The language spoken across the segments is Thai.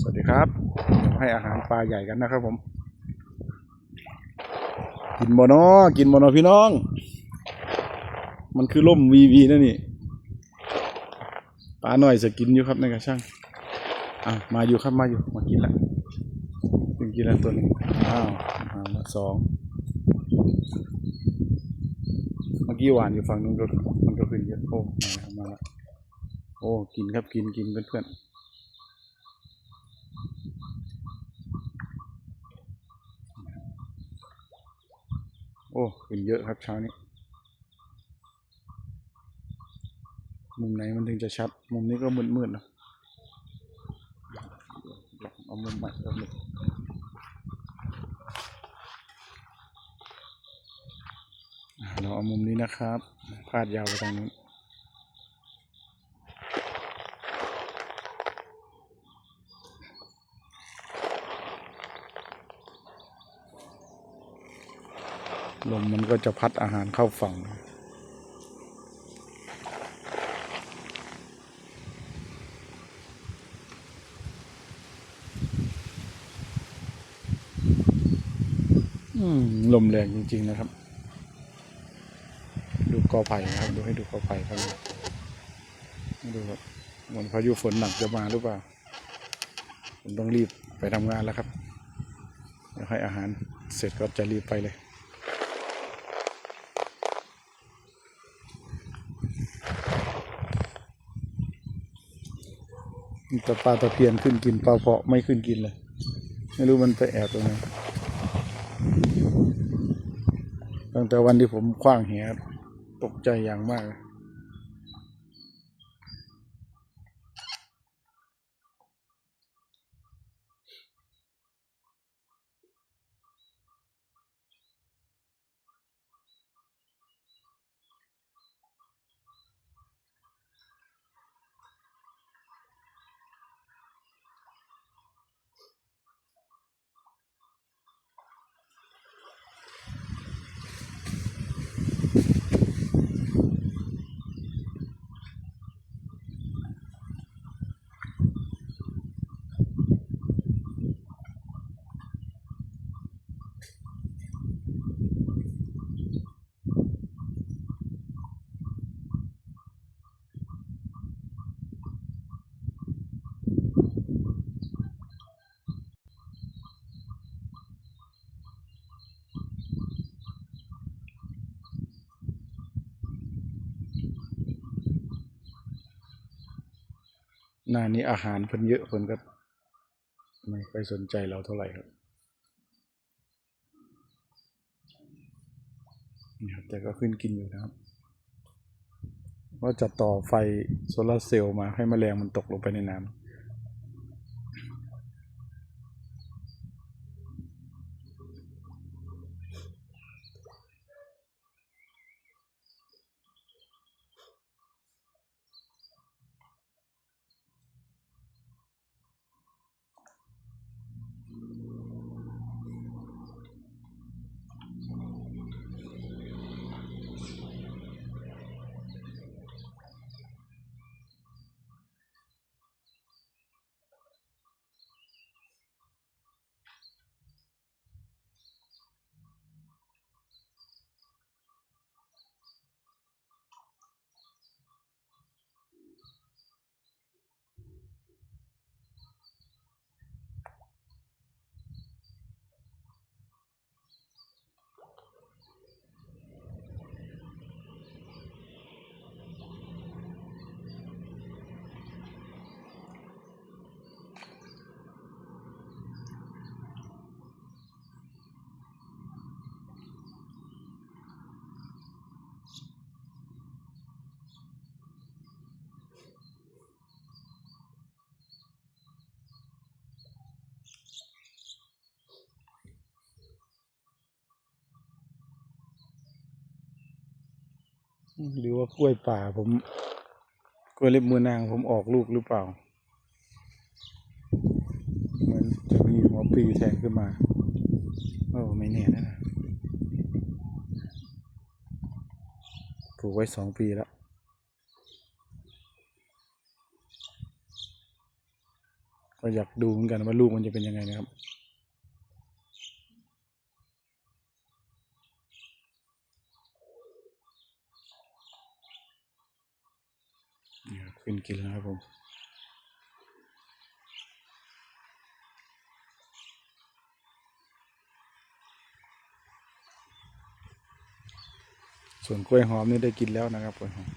สวัสดีครับให้อาหารปลาใหญ่กันนะครับผม กินบอนอกินบอนอพี่น้อง มันคือล่มวีวีนั่นนี่ปลาหน่อยจะกินอยู่ครับในกระช่างอะมาอยู่ครับมาอยู่มากินละกินกินล้วตัวนึงอ้าวมาสองเมื่อกี้หวานอยู่ฝั่งนู้นก็มันก็ขึ้นเยอะโอ้มาล้วมาแล้วโอ้กินครับกินกินเพื่อนๆ โอ้ขึ้นเยอะครับเช้านี้ มุมไหนมันถึงจะชัด มุมนี้ก็มืดๆเนอะเอามุมใหม่เอามุมอ่าเราเอามุมนี้นะครับพาดยาวไปทางนู้น ลมมันก็จะพัดอาหารเข้าฝั่งอืมลมแรงจริง ๆ นะครับ ดูกอไผ่นะครับ ดูให้ดูกอไผ่ครับดูครับเหมือนพายุฝนหนักจะมาหรือเปล่า ผมต้องรีบไปทำงานแล้วครับเดี๋ยวให้อาหารเสร็จก็จะรีบไปเลย แต่ปลาตะเพียนขึ้นกินปลาเพาะไม่ขึ้นกินเลย ไม่รู้มันไปแอบตรงไหนตั้งแต่วันที่ผมคว้างแหตกใจอย่างมาก หน้านี้อาหารเพิ่นเยอะเพิ่นก็ไม่ไปสนใจเราเท่าไหร่ครับนี่ครับ แต่ก็ขึ้นกินอยู่นะครับว่าจะต่อไฟโซลาร์เซลล์มาให้แมลงมันตกลงไปในน้ำ หรือว่ากล้วยป่าผมกล้วยเล็บมือนางผมออกลูกหรือเปล่า เหมือนจะมีหัวปีแทงขึ้นมาโอ้ไม่แน่นะปลูกไว้สองปีแล้วก็อยากดูเหมือนกันว่าลูกมันจะเป็นยังไงนะครับ นี่ครับ ขึ้นกินแล้วครับผมส่วนกล้วยหอมนี่ได้กินแล้วนะครับกล้วยหอม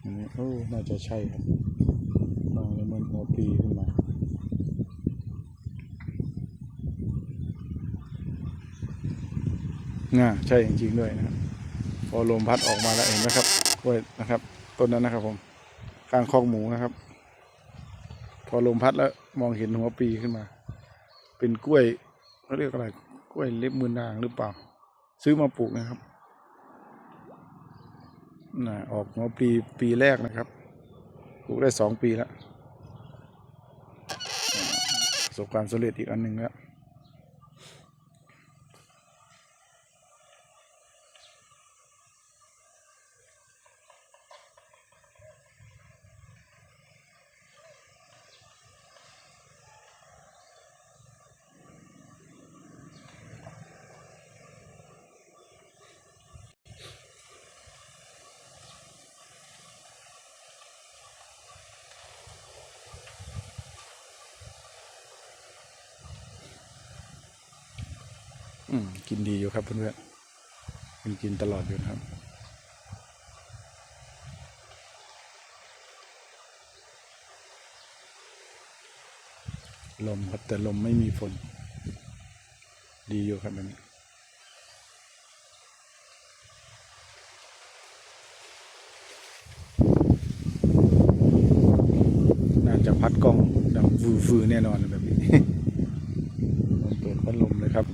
อันนี้โอ้ น่าจะใช่ครับมองเลยมันหัวปีขึ้นมา น่า ใช่จริงๆด้วยนะครับ พอลมพัดออกมาแล้วเห็นไหมครับกล้วยนะครับ ต้นนั้นนะครับผมข้างคอกหมูนะครับ พอลมพัดแล้วมองเห็นหัวปีขึ้นมา เป็นกล้วยเขาเรียกอะไรกล้วยเล็บมือนางหรือเปล่า ซื้อมาปลูกนะครับน่ะออกหัวปีปีแรกนะครับปลูกได้สองปีแล้วประสบความสำเร็จอีกอันหนึ่งแล้ว กินดีอยู่ครับเพื่อนๆกินกินตลอดอยู่นะครับ ลมครับแต่ลมไม่มีฝน ดีอยู่ครับแบบนี้น่าจะพัดกล้องดังฟือๆแน่นอนแบบนี้ผมเปิดพัดลมเลยครับ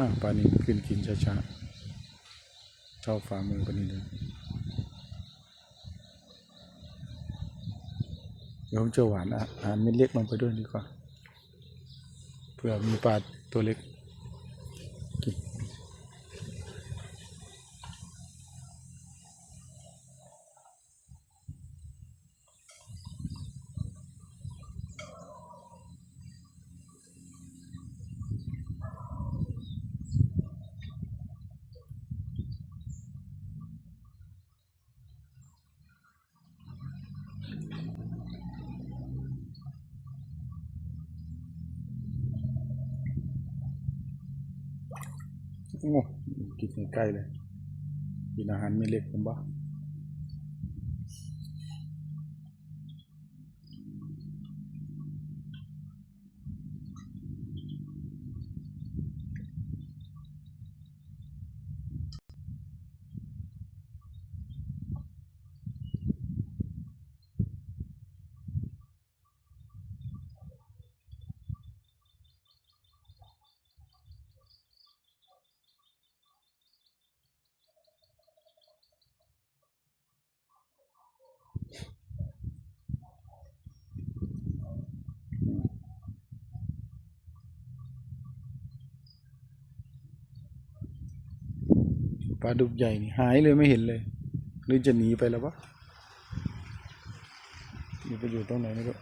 อ่าปลานินขึ้นกินช้าๆเท่าฝ่ามือปลานินเลยเดี๋ยวผมจะหวานอาหารเม็ดเล็กลงไปด้วยดีกว่าเพื่อมีปลาตัวเล็ก โอ้กินใกล้เลย กินอาหารไม่เล็กผมบ้า ปลาดุกใหญ่นี่หายเลยไม่เห็นเลย หรือจะหนีไปแล้ววะหนีไปอยู่ตรงไหนไม่รู้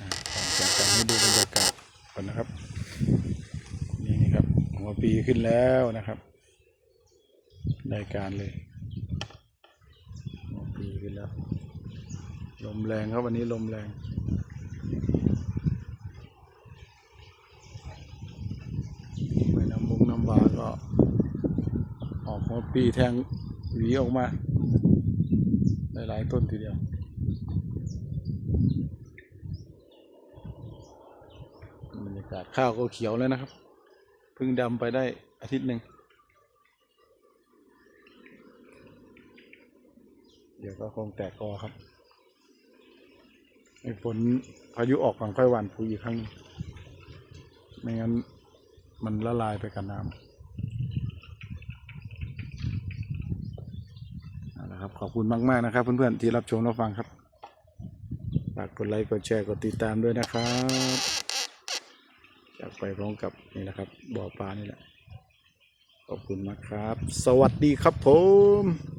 อะก่อนจากกันให้ดูบรรยากาศก่อนนะครับ นี่ครับหัว ปีขึ้นแล้วนะครับรายการเลยปีขึ้นแล้ว ลมแรงครับวันนี้ลมแรงไม่น้ำมุงน้ำบาก็ ออกหัวปีแทงหวีออกมาหลายๆต้นทีเดียวบรรยากาศข้าวก็เขียวแล้วนะครับ พิ่งดำไปได้อาทิตย์หนึ่ง เดี๋ยวก็คงแตกกอครับไอ้ฝนพายุออกก่อนค่อยหว่านปุ๋ยอีกครั้ง ไม่งั้นมันละลายไปกับน้ำนะครับ ขอบคุณมาก ๆ นะครับ เพื่อน ๆ ที่รับชมรับฟังครับ ฝากกดไลค์ กดแชร์ กดติดตามด้วยนะครับ จากไปพร้อมกับนี่นะครับบ่อปลานี่แหละขอบคุณมากครับ สวัสดีครับผม